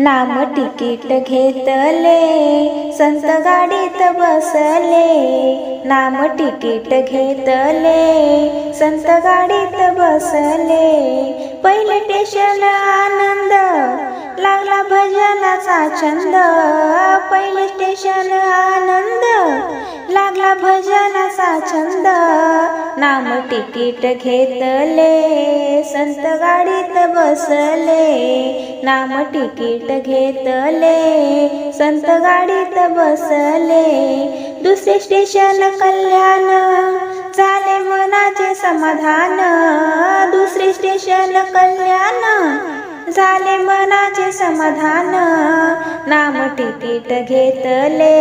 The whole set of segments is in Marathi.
नाम तिकीट घेतले संत गाडीत बसले. नाम तिकीट घेतले संत गाडीत बसले. पहिले स्टेशन आनंद लागला भजनाचा छंद. पहिले स्टेशन आनंद लागला भजनाचा छंद. नाम तिकीट घेतले. संत गाडीत बसले नाम तिकीट घेतले. संत गाडीत बसले दुसरे स्टेशन कल्याण. झाले मनाचे समाधान. दुसरे स्टेशन कल्याण. झाले मनाचे समाधान. नाम तिकीट घेतले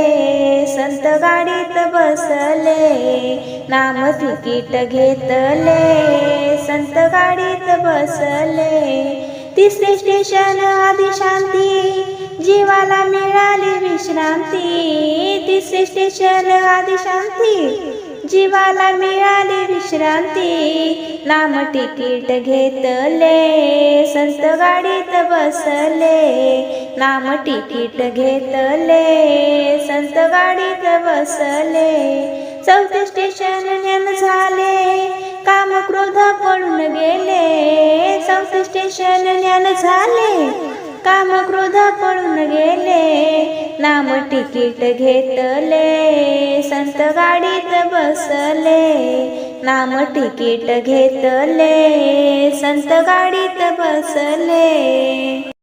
संत गाडीत बसले. नाम तिकीट घेतले संत गाडी बसले. तिसरे स्टेशन आधी शांती जीवाला मिळाली विश्रांती. तिसरे स्टेशन आधी शांती जीवाला मिळाली विश्रांती. नाम तिकीट घेतले संत गाडीत बसले. नाम तिकीट घेतले संत गाडीत बसले. चौथे स्टेशन झाले काम क्रोध पडून गेले. चौथे स्टेशन ज्ञान झाले. काम क्रोध पळून गेले. नाम तिकीट घेतले. संत गाडीत बसले. नाम तिकीट घेतले. संत गाडीत बसले.